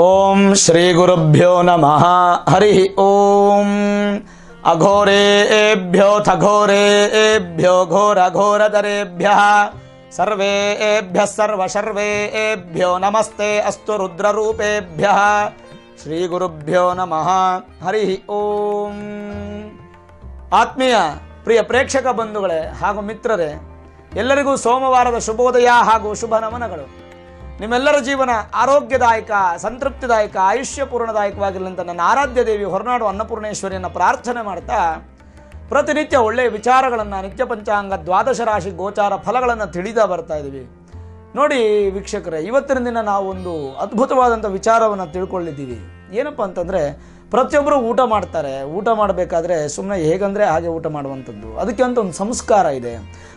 ಓಂ ಶ್ರೀ ಗುರುಭ್ಯೋ ನಮಃ. ಹರಿ ಓಂ. ಅಘೋರೇಭ್ಯೋಥ ಘೋರೇಭ್ಯೋ ಘೋರ ಘೋರಧರೇಭ್ಯ ಸರ್ವೇಭ್ಯ ಸರ್ವ ಸರ್ವೇಭ್ಯೋ ನಮಸ್ತೆ ಅಸ್ತು ರುದ್ರರೂಪೇಭ್ಯ. ಶ್ರೀ ಗುರುಭ್ಯೋ ನಮಃ. ಹರಿ ಓಂ. ಆತ್ಮೀಯ ಪ್ರಿಯ ಪ್ರೇಕ್ಷಕ ಬಂಧುಗಳೇ ಹಾಗೂ ಮಿತ್ರರೇ, ಎಲ್ಲರಿಗೂ ಸೋಮವಾರದ ಶುಭೋದಯ ಹಾಗೂ ಶುಭ ನಮನಗಳು. ನಿಮ್ಮೆಲ್ಲರ ಜೀವನ ಆರೋಗ್ಯದಾಯಕ, ಸಂತೃಪ್ತಿದಾಯಕ, ಆಯುಷ್ಯಪೂರ್ಣದಾಯಕವಾಗಿರಲಿ ಅಂತ ನನ್ನ ಆರಾಧ್ಯ ದೇವಿ ಹೊರನಾಡು ಅನ್ನಪೂರ್ಣೇಶ್ವರಿಯನ್ನು ಪ್ರಾರ್ಥನೆ ಮಾಡ್ತಾ ಪ್ರತಿನಿತ್ಯ ಒಳ್ಳೆಯ ವಿಚಾರಗಳನ್ನು, ನಿತ್ಯ ಪಂಚಾಂಗ ದ್ವಾದಶ ರಾಶಿ ಗೋಚಾರ ಫಲಗಳನ್ನು ತಿಳಿದಾ ಬರ್ತಾ ಇದ್ದೀವಿ. ನೋಡಿ ವೀಕ್ಷಕರೇ, ಇವತ್ತಿನ ದಿನ ನಾವು ಒಂದು ಅದ್ಭುತವಾದಂಥ ವಿಚಾರವನ್ನು ತಿಳ್ಕೊಳ್ಳಿದ್ದೀವಿ ಏನಪ್ಪ ಅಂತಂದರೆ ಪ್ರತಿಯೊಬ್ಬರು ಊಟ ಮಾಡ್ತಾರೆ. ಊಟ ಮಾಡಬೇಕಾದ್ರೆ ಸುಮ್ಮನೆ ಹೇಗಂದರೆ ಹಾಗೆ ಊಟ ಮಾಡುವಂಥದ್ದು. ಅದಕ್ಕೆ ಅಂತ ಒಂದು ಸಂಸ್ಕಾರ ಇದೆ.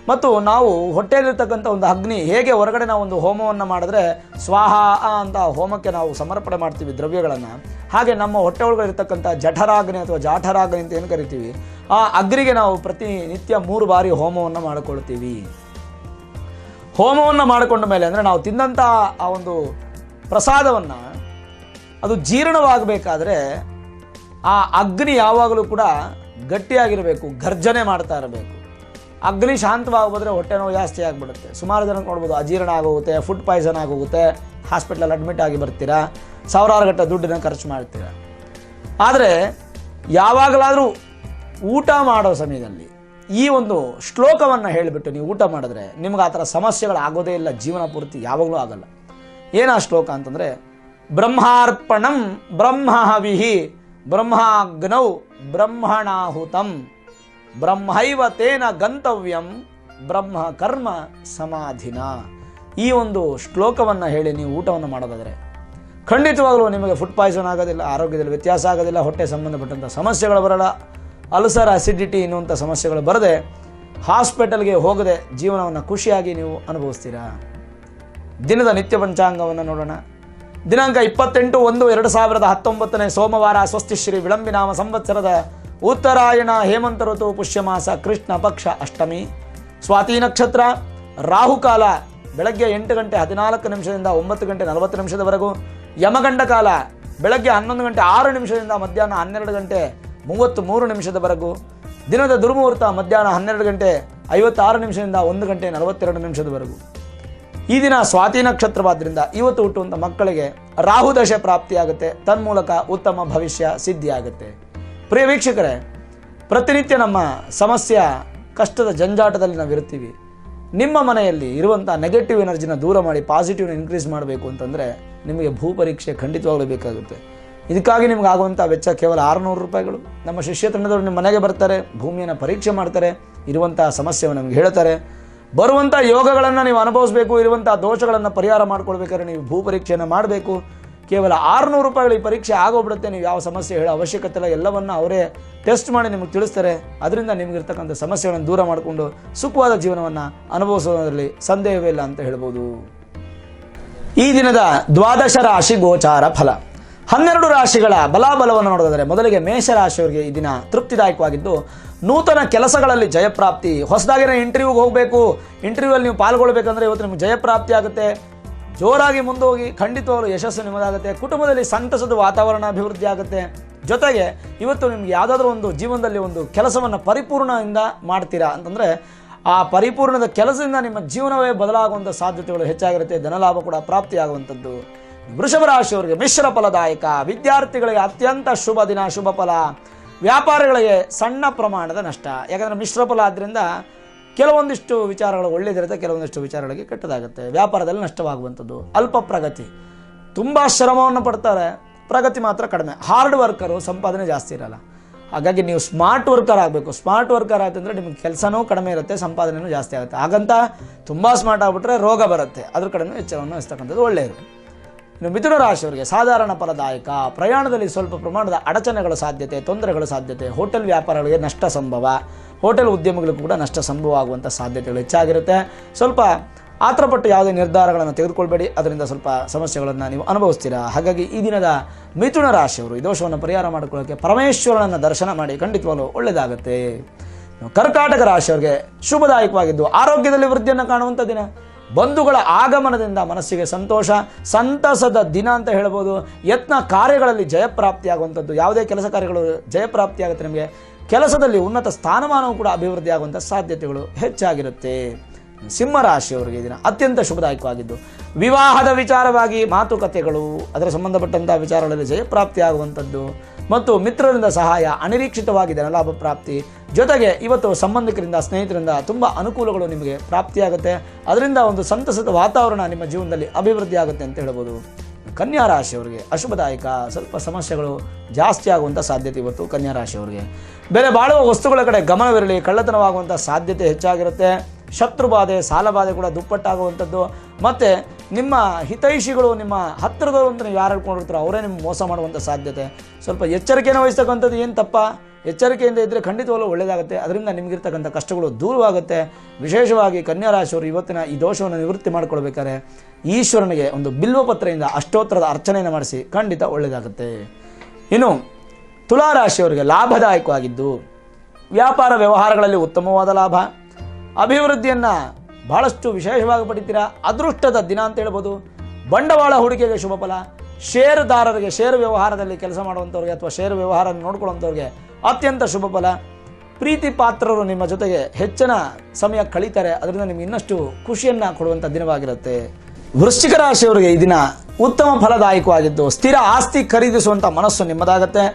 ಮತ್ತು ನಾವು ಹೊಟ್ಟೆಯಲ್ಲಿರ್ತಕ್ಕಂಥ ಒಂದು ಅಗ್ನಿ ಹೇಗೆ ಹೊರಗಡೆ ನಾವು ಒಂದು ಹೋಮವನ್ನು ಮಾಡಿದ್ರೆ ಸ್ವಾಹ ಅಂತ ಹೋಮಕ್ಕೆ ನಾವು ಸಮರ್ಪಣೆ ಮಾಡ್ತೀವಿ ದ್ರವ್ಯಗಳನ್ನು. ಹಾಗೆ ನಮ್ಮ ಹೊಟ್ಟೆ ಒಳಗಡೆ ಜಠರಾಗ್ನಿ ಅಥವಾ ಜಾಠರಾಗ್ನಿ ಅಂತ ಏನು ಕರಿತೀವಿ? ಆ ಅಗ್ನಿಗೆ ನಾವು ಪ್ರತಿನಿತ್ಯ ಮೂರು ಬಾರಿ ಹೋಮವನ್ನು ಮಾಡಿಕೊಳ್ತೀವಿ. ಹೋಮವನ್ನು ಮಾಡಿಕೊಂಡ ಮೇಲೆ ಅಂದರೆ ನಾವು ತಿಂದಂಥ ಆ ಒಂದು ಪ್ರಸಾದವನ್ನು ಅದು ಜೀರ್ಣವಾಗಬೇಕಾದ್ರೆ ಆ ಅಗ್ನಿ ಯಾವಾಗಲೂ ಕೂಡ ಗಟ್ಟಿಯಾಗಿರಬೇಕು ಗರ್ಜನೆ ಮಾಡ್ತಾ ಇರಬೇಕು. ಅಗ್ನಿ ಶಾಂತವಾಗೋದ್ರೆ ಹೊಟ್ಟೆ ನೋವು ಜಾಸ್ತಿ ಆಗಿಬಿಡುತ್ತೆ. ಸುಮಾರು ಜನ ನೋಡ್ಬೋದು, ಅಜೀರ್ಣ ಆಗೋಗುತ್ತೆ, ಫುಡ್ ಪಾಯ್ಸನ್ ಆಗೋಗುತ್ತೆ, ಹಾಸ್ಪಿಟ್ಲಲ್ಲಿ ಅಡ್ಮಿಟ್ ಆಗಿ ಬರ್ತೀರಾ, ಸಾವಿರಾರು ಗಟ್ಟೆ ದುಡ್ಡನ್ನ ಖರ್ಚು ಮಾಡ್ತೀರಾ. ಆದರೆ ಯಾವಾಗಲಾದರೂ ಊಟ ಮಾಡೋ ಸಮಯದಲ್ಲಿ ಈ ಒಂದು ಶ್ಲೋಕವನ್ನು ಹೇಳಿಬಿಟ್ಟು ನೀವು ಊಟ ಮಾಡಿದ್ರೆ ನಿಮ್ಗೆ ಆ ಥರ ಸಮಸ್ಯೆಗಳು ಆಗೋದೇ ಇಲ್ಲ, ಜೀವನ ಪೂರ್ತಿ ಯಾವಾಗಲೂ ಆಗಲ್ಲ. ಏನು ಆ ಶ್ಲೋಕ ಅಂತಂದರೆ, ಬ್ರಹ್ಮಾರ್ಪಣಂ ಬ್ರಹ್ಮಹವಿಹಿ ಬ್ರಹ್ಮಾಗ್ನೌ ಬ್ರಹ್ಮಣಾಹುತಂ ಬ್ರಹ್ಮೈವ ತೇನ ಗಂತವ್ಯಂ ಬ್ರಹ್ಮ ಕರ್ಮ ಸಮಾಧಿನ. ಈ ಒಂದು ಶ್ಲೋಕವನ್ನು ಹೇಳಿ ನೀವು ಊಟವನ್ನು ಮಾಡೋದಾದರೆ ಖಂಡಿತವಾಗಲೂ ನಿಮಗೆ ಫುಡ್ ಪಾಯ್ಸನ್ ಆಗೋದಿಲ್ಲ, ಆರೋಗ್ಯದಲ್ಲಿ ವ್ಯತ್ಯಾಸ ಆಗೋದಿಲ್ಲ, ಹೊಟ್ಟೆ ಸಂಬಂಧಪಟ್ಟಂಥ ಸಮಸ್ಯೆಗಳು ಬರಲ್ಲ, ಅಲ್ಸರ್ ಅಸಿಡಿಟಿ ಎನ್ನುವಂಥ ಸಮಸ್ಯೆಗಳು ಬರದೆ ಹಾಸ್ಪಿಟಲ್ಗೆ ಹೋಗದೆ ಜೀವನವನ್ನು ಖುಷಿಯಾಗಿ ನೀವು ಅನುಭವಿಸ್ತೀರಾ? ದಿನದ ನಿತ್ಯ ಪಂಚಾಂಗವನ್ನು ನೋಡೋಣ. ದಿನಾಂಕ ಇಪ್ಪತ್ತೆಂಟು ಒಂದು ಎರಡು ಸಾವಿರದ ಹತ್ತೊಂಬತ್ತನೇ ಸೋಮವಾರ ಸ್ವಸ್ತಿ ಶ್ರೀ ವಿಳಂಬಿನಾಮ ಸಂವತ್ಸರದ ಉತ್ತರಾಯಣ ಹೇಮಂತ ಋತು ಪುಷ್ಯಮಾಸ ಕೃಷ್ಣ ಪಕ್ಷ ಅಷ್ಟಮಿ. ಸ್ವಾತಿ ನಕ್ಷತ್ರ ರಾಹುಕಾಲ ಬೆಳಗ್ಗೆ ಎಂಟು ಗಂಟೆ ಹದಿನಾಲ್ಕು ನಿಮಿಷದಿಂದ ಒಂಬತ್ತು ಗಂಟೆ ನಲವತ್ತು ನಿಮಿಷದವರೆಗೂ. ಯಮಗಂಡ ಕಾಲ ಬೆಳಗ್ಗೆ ಹನ್ನೊಂದು ಗಂಟೆ ಆರು ನಿಮಿಷದಿಂದ ಮಧ್ಯಾಹ್ನ ಹನ್ನೆರಡು ಗಂಟೆ ಮೂವತ್ತು ಮೂರು ನಿಮಿಷದವರೆಗೂ. ದಿನದ ದುರ್ಮುಹೂರ್ತ ಮಧ್ಯಾಹ್ನ ಹನ್ನೆರಡು ಗಂಟೆ ಐವತ್ತಾರು ನಿಮಿಷದಿಂದ ಒಂದು ಗಂಟೆ ನಲವತ್ತೆರಡು ನಿಮಿಷದವರೆಗೂ. ಈ ದಿನ ಸ್ವಾತಿ ನಕ್ಷತ್ರವಾದ್ರಿಂದ ಇವತ್ತು ಹುಟ್ಟುವಂಥ ಮಕ್ಕಳಿಗೆ ರಾಹುದಶೆ ಪ್ರಾಪ್ತಿಯಾಗುತ್ತೆ. ತನ್ಮೂಲಕ ಉತ್ತಮ ಭವಿಷ್ಯ ಸಿದ್ಧಿಯಾಗುತ್ತೆ. ಪ್ರಿಯ ವೀಕ್ಷಕರೇ, ಪ್ರತಿನಿತ್ಯ ನಮ್ಮ ಸಮಸ್ಯೆ, ಕಷ್ಟದ ಜಂಜಾಟದಲ್ಲಿ ನಾವು ಇರ್ತೀವಿ ನಿಮ್ಮ ಮನೆಯಲ್ಲಿ ಇರುವಂಥ ನೆಗೆಟಿವ್ ಎನರ್ಜಿನ ದೂರ ಮಾಡಿ ಪಾಸಿಟಿವ್ನ ಇನ್ಕ್ರೀಸ್ ಮಾಡಬೇಕು ಅಂತಂದರೆ ನಿಮಗೆ ಭೂ ಪರೀಕ್ಷೆ ಖಂಡಿತವಾಗಲೂ ಬೇಕಾಗುತ್ತೆ. ಇದಕ್ಕಾಗಿ ನಿಮ್ಗೆ ಆಗುವಂಥ ವೆಚ್ಚ ಕೇವಲ ಆರುನೂರು ರೂಪಾಯಿಗಳು. ನಮ್ಮ ಶಿಷ್ಯ ತಂಡದವರು ನಿಮ್ಮ ಮನೆಗೆ ಬರ್ತಾರೆ, ಭೂಮಿಯನ್ನು ಪರೀಕ್ಷೆ ಮಾಡ್ತಾರೆ ಇರುವಂಥ ಸಮಸ್ಯೆಯನ್ನು ನಮ್ಗೆ ಹೇಳ್ತಾರೆ. ಬರುವಂಥ ಯೋಗಗಳನ್ನು ನೀವು ಅನುಭವಿಸಬೇಕು ಇರುವಂಥ ದೋಷಗಳನ್ನು ಪರಿಹಾರ ಮಾಡ್ಕೊಳ್ಬೇಕಾದ್ರೆ ನೀವು ಭೂ ಪರೀಕ್ಷೆಯನ್ನು ಮಾಡಬೇಕು. ಕೇವಲ ಆರುನೂರು ರೂಪಾಯಿಗಳು ಈ ಪರೀಕ್ಷೆ ಆಗೋಗ್ಬಿಡುತ್ತೆ, ನೀವು ಯಾವ ಸಮಸ್ಯೆ ಹೇಳೋ ಅವಶ್ಯಕತೆ ಇಲ್ಲ. ಎಲ್ಲವನ್ನು ಅವರೇ ಟೆಸ್ಟ್ ಮಾಡಿ ನಿಮಗೆ ತಿಳಿಸ್ತಾರೆ. ಅದರಿಂದ ನಿಮಗಿರ್ತಕ್ಕಂಥ ಸಮಸ್ಯೆಗಳನ್ನು ದೂರ ಮಾಡಿಕೊಂಡು ಸುಖವಾದ ಜೀವನವನ್ನು ಅನುಭವಿಸೋದ್ರಲ್ಲಿ ಸಂದೇಹವೇ ಇಲ್ಲ ಅಂತ ಹೇಳ್ಬೋದು. ಈ ದಿನದ ದ್ವಾದಶ ರಾಶಿ ಗೋಚಾರ ಫಲ. ಹನ್ನೆರಡು ರಾಶಿಗಳ ಬಲಾಬಲವನ್ನು ನೋಡೋದಾದರೆ ಮೊದಲಿಗೆ ಮೇಷರಾಶಿಯವರಿಗೆ ಈ ದಿನ ತೃಪ್ತಿದಾಯಕವಾಗಿದ್ದು ನೂತನ ಕೆಲಸಗಳಲ್ಲಿ ಜಯಪ್ರಾಪ್ತಿ. ಹೊಸದಾಗಿನ ಇಂಟರ್ವ್ಯೂಗೆ ಹೋಗಬೇಕು. ಇಂಟರ್ವ್ಯೂವಲ್ಲಿ ನೀವು ಪಾಲ್ಗೊಳ್ಬೇಕಂದ್ರೆ ಇವತ್ತು ನಿಮ್ಗೆ ಜಯಪ್ರಾಪ್ತಿ ಆಗುತ್ತೆ. ಜೋರಾಗಿ ಮುಂದೋಗಿ, ಖಂಡಿತವಾಗಲು ಯಶಸ್ಸು ನಿಮ್ಮದಾಗುತ್ತೆ ಕುಟುಂಬದಲ್ಲಿ ಸಂತಸದ ವಾತಾವರಣ ಅಭಿವೃದ್ಧಿ ಆಗುತ್ತೆ. ಜೊತೆಗೆ ಇವತ್ತು ನಿಮ್ಗೆ ಯಾವುದಾದ್ರೂ ಒಂದು ಜೀವನದಲ್ಲಿ ಒಂದು ಕೆಲಸವನ್ನು ಪರಿಪೂರ್ಣದಿಂದ ಮಾಡ್ತೀರಾ ಅಂತಂದರೆ, ಆ ಪರಿಪೂರ್ಣದ ಕೆಲಸದಿಂದ ನಿಮ್ಮ ಜೀವನವೇ ಬದಲಾಗುವಂಥ ಸಾಧ್ಯತೆಗಳು ಹೆಚ್ಚಾಗಿರುತ್ತೆ. ಧನಲಾಭ ಕೂಡ ಪ್ರಾಪ್ತಿಯಾಗುವಂಥದ್ದು. ವೃಷಭ ರಾಶಿಯವರಿಗೆ ಮಿಶ್ರ ಫಲದಾಯಕ. ವಿದ್ಯಾರ್ಥಿಗಳಿಗೆ ಅತ್ಯಂತ ಶುಭ ದಿನ, ಶುಭ ಫಲ. ವ್ಯಾಪಾರಿಗಳಿಗೆ ಸಣ್ಣ ಪ್ರಮಾಣದ ನಷ್ಟ. ಯಾಕಂದರೆ ಮಿಶ್ರ ಫಲ ಆದ್ದರಿಂದ ಕೆಲವೊಂದಿಷ್ಟು ವಿಚಾರಗಳು ಒಳ್ಳೆಯದಿರುತ್ತೆ ಕೆಲವೊಂದಿಷ್ಟು ವಿಚಾರಗಳಿಗೆ ಕೆಟ್ಟದಾಗುತ್ತೆ. ವ್ಯಾಪಾರದಲ್ಲಿ ನಷ್ಟವಾಗುವಂಥದ್ದು, ಅಲ್ಪ ಪ್ರಗತಿ. ತುಂಬ ಶ್ರಮವನ್ನು ಪಡ್ತಾರೆ, ಪ್ರಗತಿ ಮಾತ್ರ ಕಡಿಮೆ. ಹಾರ್ಡ್ ವರ್ಕರು ಸಂಪಾದನೆ ಜಾಸ್ತಿ ಇರಲ್ಲ. ಹಾಗಾಗಿ ನೀವು ಸ್ಮಾರ್ಟ್ ವರ್ಕರ್ ಆಗಬೇಕು. ಸ್ಮಾರ್ಟ್ ವರ್ಕರ್ ಆಯ್ತಂದರೆ ನಿಮಗೆ ಕೆಲಸನೂ ಕಡಿಮೆ ಇರುತ್ತೆ ಸಂಪಾದನೆಯೂ ಜಾಸ್ತಿ ಆಗುತ್ತೆ. ಹಾಗಂತ ತುಂಬ ಸ್ಮಾರ್ಟ್ ಆಗಿಬಿಟ್ರೆ ರೋಗ ಬರುತ್ತೆ. ಅದ್ರ ಕಡೆನೂ ಎಚ್ಚರವನ್ನು ವಹಿಸ್ತಕ್ಕಂಥದ್ದು ಒಳ್ಳೆಯದು. ಇನ್ನು ಮಿಥುನ ರಾಶಿಯವರಿಗೆ ಸಾಧಾರಣ ಫಲದಾಯಕ, ಪ್ರಯಾಣದಲ್ಲಿ ಸ್ವಲ್ಪ ಪ್ರಮಾಣದ ಅಡಚಣೆಗಳ ಸಾಧ್ಯತೆ, ತೊಂದರೆಗಳ ಸಾಧ್ಯತೆ, ಹೋಟೆಲ್ ವ್ಯಾಪಾರಗಳಿಗೆ ನಷ್ಟ ಸಂಭವ, ಹೋಟೆಲ್ ಉದ್ಯಮಗಳಿಗೂ ಕೂಡ ನಷ್ಟ ಸಂಭವ ಆಗುವಂಥ ಸಾಧ್ಯತೆಗಳು ಹೆಚ್ಚಾಗಿರುತ್ತೆ. ಸ್ವಲ್ಪ ಆತರಪಟ್ಟು ಯಾವುದೇ ನಿರ್ಧಾರಗಳನ್ನು ತೆಗೆದುಕೊಳ್ಬೇಡಿ. ಅದರಿಂದ ಸ್ವಲ್ಪ ಸಮಸ್ಯೆಗಳನ್ನು ನೀವು ಅನುಭವಿಸ್ತೀರಾ? ಹಾಗಾಗಿ ಈ ದಿನದ ಮಿಥುನ ರಾಶಿಯವರು ಈ ದೋಷವನ್ನು ಪರಿಹಾರ ಮಾಡಿಕೊಳ್ಳೋಕ್ಕೆ ಪರಮೇಶ್ವರನನ್ನು ದರ್ಶನ ಮಾಡಿ ಖಂಡಿತವಾಗಲು ಒಳ್ಳೆಯದಾಗುತ್ತೆ. ಕರ್ಕಾಟಕ ರಾಶಿಯವರಿಗೆ ಶುಭದಾಯಕವಾಗಿದ್ದು ಆರೋಗ್ಯದಲ್ಲಿ ವೃದ್ಧಿಯನ್ನು ಕಾಣುವಂಥ ದಿನ. ಬಂಧುಗಳ ಆಗಮನದಿಂದ ಮನಸ್ಸಿಗೆ ಸಂತೋಷ, ಸಂತಸದ ದಿನ ಅಂತ ಹೇಳ್ಬೋದು. ಯತ್ನ ಕಾರ್ಯಗಳಲ್ಲಿ ಜಯಪ್ರಾಪ್ತಿಯಾಗುವಂಥದ್ದು. ಯಾವುದೇ ಕೆಲಸ ಕಾರ್ಯಗಳು ಜಯಪ್ರಾಪ್ತಿಯಾಗುತ್ತೆ ನಿಮಗೆ. ಕೆಲಸದಲ್ಲಿ ಉನ್ನತ ಸ್ಥಾನಮಾನವು ಕೂಡ ಅಭಿವೃದ್ಧಿ ಆಗುವಂಥ ಸಾಧ್ಯತೆಗಳು ಹೆಚ್ಚಾಗಿರುತ್ತೆ. ಸಿಂಹರಾಶಿಯವರಿಗೆ ದಿನ ಅತ್ಯಂತ ಶುಭದಾಯಕವಾಗಿದ್ದು. ವಿವಾಹದ ವಿಚಾರವಾಗಿ ಮಾತುಕತೆಗಳು, ಅದರ ಸಂಬಂಧಪಟ್ಟಂಥ ವಿಚಾರಗಳಲ್ಲಿ ಜಯಪ್ರಾಪ್ತಿಯಾಗುವಂಥದ್ದು. ಮತ್ತು ಮಿತ್ರರಿಂದ ಸಹಾಯ ಅನಿರೀಕ್ಷಿತವಾಗಿ ಧನಲಾಭ ಪ್ರಾಪ್ತಿ. ಜೊತೆಗೆ ಇವತ್ತು ಸಂಬಂಧಿಕರಿಂದ, ಸ್ನೇಹಿತರಿಂದ ತುಂಬ ಅನುಕೂಲಗಳು ನಿಮಗೆ ಪ್ರಾಪ್ತಿಯಾಗುತ್ತೆ. ಅದರಿಂದ ಒಂದು ಸಂತಸದ ವಾತಾವರಣ ನಿಮ್ಮ ಜೀವನದಲ್ಲಿ ಅಭಿವೃದ್ಧಿ ಆಗುತ್ತೆ ಅಂತ ಹೇಳ್ಬೋದು. ಕನ್ಯಾ ರಾಶಿಯವರಿಗೆ ಅಶುಭದಾಯಕ. ಸ್ವಲ್ಪ ಸಮಸ್ಯೆಗಳು ಜಾಸ್ತಿ ಆಗುವಂಥ ಸಾಧ್ಯತೆ ಇವತ್ತು ಕನ್ಯಾ ರಾಶಿಯವರಿಗೆ. ಬೇರೆ ಬಾಳುವ ವಸ್ತುಗಳ ಕಡೆ ಗಮನವಿರಲಿ. ಕಳ್ಳತನವಾಗುವಂಥ ಸಾಧ್ಯತೆ ಹೆಚ್ಚಾಗಿರುತ್ತೆ. ಶತ್ರುಬಾಧೆ ಸಾಲಬಾಧೆ ಕೂಡ ದುಪ್ಪಟ್ಟಾಗುವಂಥದ್ದು. ಮತ್ತು ನಿಮ್ಮ ಹಿತೈಷಿಗಳು, ನಿಮ್ಮ ಹತ್ತಿರದವರು ಅಂತ ನೀವು ಯಾರು ಹೇಳ್ಕೊಂಡಿರ್ತಾರೋ ಅವರೇ ನಿಮ್ಗೆ ಮೋಸ ಮಾಡುವಂಥ ಸಾಧ್ಯತೆ. ಸ್ವಲ್ಪ ಎಚ್ಚರಿಕೆಯನ್ನು ವಹಿಸ್ತಕ್ಕಂಥದ್ದು ಏನು ತಪ್ಪ? ಎಚ್ಚರಿಕೆಯಿಂದ ಇದ್ದರೆ ಖಂಡಿತವಾಗ್ಲೂ ಒಳ್ಳೆಯದಾಗುತ್ತೆ ಅದರಿಂದ ನಿಮಗಿರ್ತಕ್ಕಂಥ ಕಷ್ಟಗಳು ದೂರವಾಗುತ್ತೆ. ವಿಶೇಷವಾಗಿ ಕನ್ಯಾ ರಾಶಿಯವರು ಇವತ್ತಿನ ಈ ದೋಷವನ್ನು ನಿವೃತ್ತಿ ಮಾಡಿಕೊಳ್ಬೇಕಾದ್ರೆ ಈಶ್ವರನಿಗೆ ಒಂದು ಬಿಲ್ವಪತ್ರೆಯಿಂದ ಅಷ್ಟೋತ್ತರದ ಅರ್ಚನೆಯನ್ನು ಮಾಡಿಸಿ ಖಂಡಿತ ಒಳ್ಳೆಯದಾಗುತ್ತೆ ಇನ್ನು ತುಲಾರಾಶಿಯವರಿಗೆ ಲಾಭದಾಯಕವಾಗಿದ್ದು ವ್ಯಾಪಾರ ವ್ಯವಹಾರಗಳಲ್ಲಿ ಉತ್ತಮವಾದ ಲಾಭ. ಅಭಿವೃದ್ಧಿಯನ್ನು ಬಹಳಷ್ಟು ವಿಶೇಷವಾಗಿ ಪಡಿತೀರಾ? ಅದೃಷ್ಟದ ದಿನ ಅಂತ ಹೇಳ್ಬೋದು. ಬಂಡವಾಳ ಹೂಡಿಕೆಗೆ ಶುಭ ಫಲ ಷೇರುದಾರರಿಗೆ ಷೇರು ವ್ಯವಹಾರದಲ್ಲಿ ಕೆಲಸ ಮಾಡುವಂಥವ್ರಿಗೆ ಅಥವಾ ಷೇರು ವ್ಯವಹಾರ ನೋಡ್ಕೊಳ್ಳುವಂಥವ್ರಿಗೆ ಅತ್ಯಂತ ಶುಭ ಫಲ. ಪ್ರೀತಿ ಪಾತ್ರರು ನಿಮ್ಮ ಜೊತೆಗೆ ಹೆಚ್ಚಿನ ಸಮಯ ಕಳೀತಾರೆ. ಅದರಿಂದ ನಿಮ್ಗೆ ಇನ್ನಷ್ಟು ಖುಷಿಯನ್ನು ಕೊಡುವಂಥ ದಿನವಾಗಿರುತ್ತೆ. ವೃಶ್ಚಿಕ ರಾಶಿಯವರಿಗೆ ಈ ದಿನ ಉತ್ತಮ ಫಲದಾಯಕವಾಗಿದ್ದು, ಸ್ಥಿರ ಆಸ್ತಿ ಖರೀದಿಸುವಂಥ ಮನಸ್ಸು ನಿಮ್ಮದಾಗತ್ತೆ.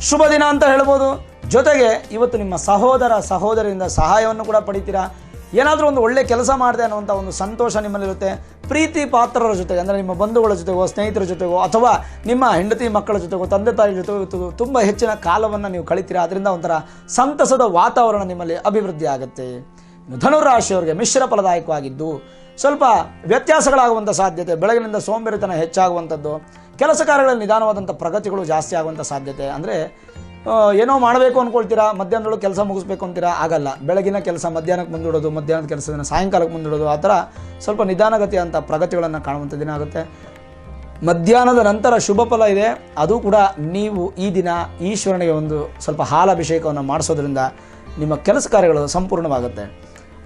ಶುಭ ದಿನ ಅಂತ ಹೇಳ್ಬೋದು. ಜೊತೆಗೆ ಇವತ್ತು ನಿಮ್ಮ ಸಹೋದರ ಸಹೋದರಿಯಿಂದ ಸಹಾಯವನ್ನು ಕೂಡ ಪಡಿತೀರಾ? ಏನಾದರೂ ಒಂದು ಒಳ್ಳೆ ಕೆಲಸ ಮಾಡಿದೆ ಅನ್ನುವಂಥ ಒಂದು ಸಂತೋಷ ನಿಮ್ಮಲ್ಲಿರುತ್ತೆ. ಪ್ರೀತಿ ಪಾತ್ರರ ಜೊತೆಗೆ, ಅಂದರೆ ನಿಮ್ಮ ಬಂಧುಗಳ ಜೊತೆಗೋ, ಸ್ನೇಹಿತರ ಜೊತೆಗೋ, ಅಥವಾ ನಿಮ್ಮ ಹೆಂಡತಿ ಮಕ್ಕಳ ಜೊತೆಗೋ, ತಂದೆ ತಾಯಿ ಜೊತೆಗೋ ತುಂಬ ಹೆಚ್ಚಿನ ಕಾಲವನ್ನು ನೀವು ಕಳಿತೀರಾ? ಅದರಿಂದ ಒಂಥರ ಸಂತಸದ ವಾತಾವರಣ ನಿಮ್ಮಲ್ಲಿ ಅಭಿವೃದ್ಧಿ ಆಗುತ್ತೆ. ಧನುರಾಶಿಯವರಿಗೆ ಮಿಶ್ರ ಫಲದಾಯಕವಾಗಿದ್ದು, ಸ್ವಲ್ಪ ವ್ಯತ್ಯಾಸಗಳಾಗುವಂಥ ಸಾಧ್ಯತೆ, ಬೆಳಗಿನಿಂದ ಸೋಂಬೇರಿತನ ಹೆಚ್ಚಾಗುವಂಥದ್ದು, ಕೆಲಸ ಕಾರ್ಯಗಳಲ್ಲಿ ನಿಧಾನವಾದಂಥ ಪ್ರಗತಿಗಳು ಜಾಸ್ತಿ ಆಗುವಂಥ ಸಾಧ್ಯತೆ, ಅಂದರೆ ಏನೋ ಮಾಡಬೇಕು ಅಂದ್ಕೊಳ್ತೀರಾ ಮಧ್ಯಾಹ್ನದೊಳಗೆ ಕೆಲಸ ಮುಗಿಸ್ಬೇಕು ಅಂತೀರಾ? ಆಗಲ್ಲ. ಬೆಳಗಿನ ಕೆಲಸ ಮಧ್ಯಾಹ್ನಕ್ಕೆ ಮುಂದೂಡೋದು, ಮಧ್ಯಾಹ್ನದ ಕೆಲಸದಿಂದ ಸಾಯಂಕಾಲಕ್ಕೆ ಮುಂದೂಡೋದು, ಆ ಥರ ಸ್ವಲ್ಪ ನಿಧಾನಗತಿ ಅಂತ ಪ್ರಗತಿಗಳನ್ನು ಕಾಣುವಂಥ ದಿನ ಆಗುತ್ತೆ. ಮಧ್ಯಾಹ್ನದ ನಂತರ ಶುಭ ಫಲ ಇದೆ. ಅದು ಕೂಡ ನೀವು ಈ ದಿನ ಈಶ್ವರನಿಗೆ ಒಂದು ಸ್ವಲ್ಪ ಹಾಲಾಭಿಷೇಕವನ್ನು ಮಾಡಿಸೋದ್ರಿಂದ ನಿಮ್ಮ ಕೆಲಸ ಕಾರ್ಯಗಳು ಸಂಪೂರ್ಣವಾಗುತ್ತೆ.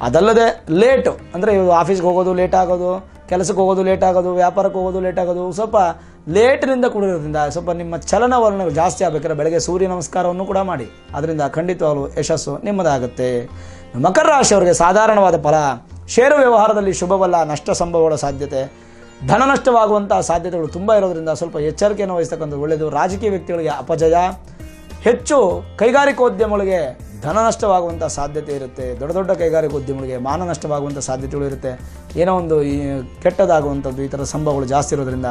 ಅದಲ್ಲದೆ ಲೇಟು, ಅಂದರೆ ಆಫೀಸ್ಗೆ ಹೋಗೋದು ಲೇಟ್ ಆಗೋದು ಕೆಲಸಕ್ಕೆ ಹೋಗೋದು ಲೇಟ್ ಆಗೋದು, ವ್ಯಾಪಾರಕ್ಕೆ ಹೋಗೋದು ಲೇಟ್ ಆಗೋದು, ಸ್ವಲ್ಪ ಲೇಟ್ನಿಂದ ಕೂಡಿರೋದ್ರಿಂದ ಸ್ವಲ್ಪ ನಿಮ್ಮ ಚಲನವಲನಗಳು ಜಾಸ್ತಿ ಆಗಬೇಕಾದ್ರೆ ಬೆಳಗ್ಗೆ ಸೂರ್ಯ ನಮಸ್ಕಾರವನ್ನು ಕೂಡ ಮಾಡಿ. ಅದರಿಂದ ಖಂಡಿತವಾಗಲು ಯಶಸ್ಸು ನಿಮ್ಮದಾಗುತ್ತೆ. ಮಕರ ರಾಶಿಯವರಿಗೆ ಸಾಧಾರಣವಾದ ಫಲ, ಷೇರು ವ್ಯವಹಾರದಲ್ಲಿ ಶುಭವಲ್ಲ ನಷ್ಟ ಸಂಭವಗಳ ಸಾಧ್ಯತೆ, ಧನ ನಷ್ಟವಾಗುವಂಥ ಸಾಧ್ಯತೆಗಳು ತುಂಬ ಇರೋದ್ರಿಂದ ಸ್ವಲ್ಪ ಎಚ್ಚರಿಕೆಯನ್ನು ವಹಿಸ್ತಕ್ಕಂಥದ್ದು ಒಳ್ಳೆಯದು. ರಾಜಕೀಯ ವ್ಯಕ್ತಿಗಳಿಗೆ ಅಪಜಯ, ಹೆಚ್ಚು ಕೈಗಾರಿಕೋದ್ಯಮಗಳಿಗೆ ಧನ ನಷ್ಟವಾಗುವಂಥ ಸಾಧ್ಯತೆ ಇರುತ್ತೆ. ದೊಡ್ಡ ದೊಡ್ಡ ಕೈಗಾರಿಕೋದ್ಯಮಗಳಿಗೆ ಮಾನ ನಷ್ಟವಾಗುವಂಥ ಸಾಧ್ಯತೆಗಳು ಇರುತ್ತೆ. ಏನೋ ಒಂದು ಈ ಕೆಟ್ಟದಾಗುವಂಥದ್ದು ಈ ಥರ ಸಂಭವಗಳು ಜಾಸ್ತಿ ಇರೋದರಿಂದ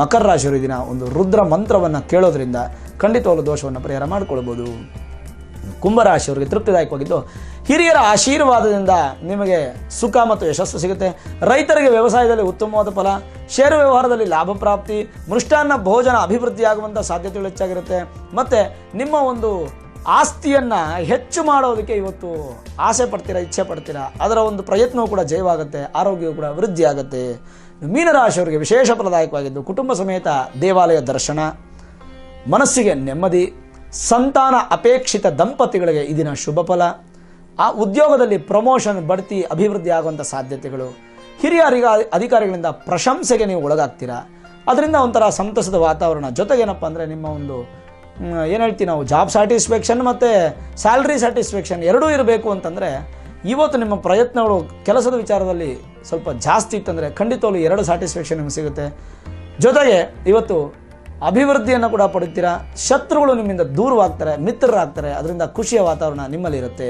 ಮಕರ ರಾಶಿಯವರು ದಿನ ಒಂದು ರುದ್ರ ಮಂತ್ರವನ್ನು ಕೇಳೋದ್ರಿಂದ ಖಂಡಿತವಾಗಲು ದೋಷವನ್ನು ಪರಿಹಾರ ಮಾಡಿಕೊಳ್ಬೋದು. ಕುಂಭರಾಶಿಯವರಿಗೆ ತೃಪ್ತಿದಾಯಕವಾಗಿದ್ದು ಹಿರಿಯರ ಆಶೀರ್ವಾದದಿಂದ ನಿಮಗೆ ಸುಖ ಮತ್ತು ಯಶಸ್ಸು ಸಿಗುತ್ತೆ. ರೈತರಿಗೆ ವ್ಯವಸಾಯದಲ್ಲಿ ಉತ್ತಮವಾದ ಫಲ ಷೇರು ವ್ಯವಹಾರದಲ್ಲಿ ಲಾಭ ಪ್ರಾಪ್ತಿ, ಮೃಷ್ಟಾನ್ನ ಭೋಜನ ಅಭಿವೃದ್ಧಿಯಾಗುವಂಥ ಸಾಧ್ಯತೆಗಳು ಹೆಚ್ಚಾಗಿರುತ್ತೆ. ಮತ್ತು ನಿಮ್ಮ ಒಂದು ಆಸ್ತಿಯನ್ನು ಹೆಚ್ಚು ಮಾಡೋದಕ್ಕೆ ಇವತ್ತು ಆಸೆ ಪಡ್ತೀರಾ, ಇಚ್ಛೆ ಪಡ್ತೀರಾ, ಅದರ ಒಂದು ಪ್ರಯತ್ನವೂ ಕೂಡ ಜಯವಾಗುತ್ತೆ ಆರೋಗ್ಯವು ಕೂಡ ವೃದ್ಧಿ ಆಗುತ್ತೆ. ಮೀನರಾಶಿಯವರಿಗೆ ವಿಶೇಷ ಫಲದಾಯಕವಾಗಿದ್ದು ಕುಟುಂಬ ಸಮೇತ ದೇವಾಲಯ ದರ್ಶನ, ಮನಸ್ಸಿಗೆ ನೆಮ್ಮದಿ, ಸಂತಾನ ಅಪೇಕ್ಷಿತ ದಂಪತಿಗಳಿಗೆ ಇದಿನ ಶುಭ ಫಲ, ಆ ಉದ್ಯೋಗದಲ್ಲಿ ಪ್ರಮೋಷನ್ ಬಡ್ತಿ ಅಭಿವೃದ್ಧಿ ಆಗುವಂಥ ಸಾಧ್ಯತೆಗಳು. ಹಿರಿಯ ಅಧಿಕಾ- ಅಧಿಕಾರಿಗಳಿಂದ ಪ್ರಶಂಸೆಗೆ ನೀವು ಒಳಗಾಗ್ತೀರಾ? ಅದರಿಂದ ಒಂಥರ ಸಂತಸದ ವಾತಾವರಣ. ಜೊತೆಗೇನಪ್ಪ ಅಂದರೆ ನಿಮ್ಮ ಒಂದು ಏನು ಹೇಳ್ತೀವಿ ನಾವು? ಜಾಬ್ ಸ್ಯಾಟಿಸ್ಫ್ಯಾಕ್ಷನ್ ಮತ್ತು ಸ್ಯಾಲ್ರಿ ಸ್ಯಾಟಿಸ್ಫ್ಯಾಕ್ಷನ್ ಎರಡೂ ಇರಬೇಕು ಅಂತಂದರೆ, ಇವತ್ತು ನಿಮ್ಮ ಪ್ರಯತ್ನಗಳು, ಕೆಲಸದ ವಿಚಾರದಲ್ಲಿ ಸ್ವಲ್ಪ ಜಾಸ್ತಿ ಇತ್ತಂದರೆ ಖಂಡಿತವಾಗ್ಲೂ ಎರಡು ಸ್ಯಾಟಿಸ್ಫ್ಯಾಕ್ಷನ್ ನಿಮಗೆ ಸಿಗುತ್ತೆ. ಜೊತೆಗೆ ಇವತ್ತು ಅಭಿವೃದ್ಧಿಯನ್ನು ಕೂಡ ಪಡಿತೀರಾ ಶತ್ರುಗಳು ನಿಮ್ಮಿಂದ ದೂರವಾಗ್ತಾರೆ, ಮಿತ್ರರಾಗ್ತಾರೆ, ಅದರಿಂದ ಖುಷಿಯ ವಾತಾವರಣ ನಿಮ್ಮಲ್ಲಿ ಇರುತ್ತೆ.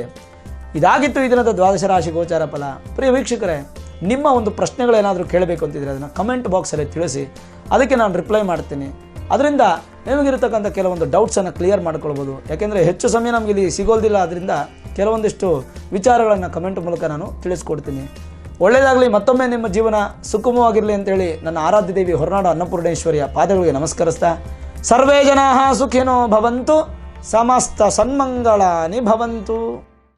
ಇದಾಗಿತ್ತು ಈ ದಿನದ ದ್ವಾದಶ ರಾಶಿ ಗೋಚಾರ ಫಲ. ಪ್ರಿಯ ವೀಕ್ಷಕರೇ, ನಿಮ್ಮ ಒಂದು ಪ್ರಶ್ನೆಗಳೇನಾದರೂ ಕೇಳಬೇಕು ಅಂತಿದ್ರೆ ಅದನ್ನು ಕಮೆಂಟ್ ಬಾಕ್ಸಲ್ಲಿ ತಿಳಿಸಿ. ಅದಕ್ಕೆ ನಾನು ರಿಪ್ಲೈ ಮಾಡ್ತೀನಿ. ಅದರಿಂದ ನಿಮಗಿರತಕ್ಕಂಥ ಕೆಲವೊಂದು ಡೌಟ್ಸನ್ನು ಕ್ಲಿಯರ್ ಮಾಡ್ಕೊಳ್ಬೋದು. ಯಾಕೆಂದರೆ ಹೆಚ್ಚು ಸಮಯ ನಮಗೆ ಇಲ್ಲಿ ಸಿಗೋದಿಲ್ಲ ಅದರಿಂದ ಕೆಲವೊಂದಿಷ್ಟು ವಿಚಾರಗಳನ್ನು ಕಮೆಂಟ್ ಮೂಲಕ ನಾನು ತಿಳಿಸ್ಕೊಡ್ತೀನಿ. ಒಳ್ಳೆಯದಾಗಲಿ ಮತ್ತೊಮ್ಮೆ ನಿಮ್ಮ ಜೀವನ ಸುಖಮವಾಗಿರಲಿ ಅಂತೇಳಿ ನನ್ನ ಆರಾಧ್ಯ ದೇವಿ ಹೊರನಾಡು ಅನ್ನಪೂರ್ಣೇಶ್ವರಿಯ ಪಾದಗಳಿಗೆ ನಮಸ್ಕರಿಸ್ತಾ, ಸರ್ವೇ ಜನಾ ಸುಖಿನೋ ಭವಂತು, ಸಮಸ್ತ ಸನ್ಮಂಗಳಾನಿ ಭವಂತು.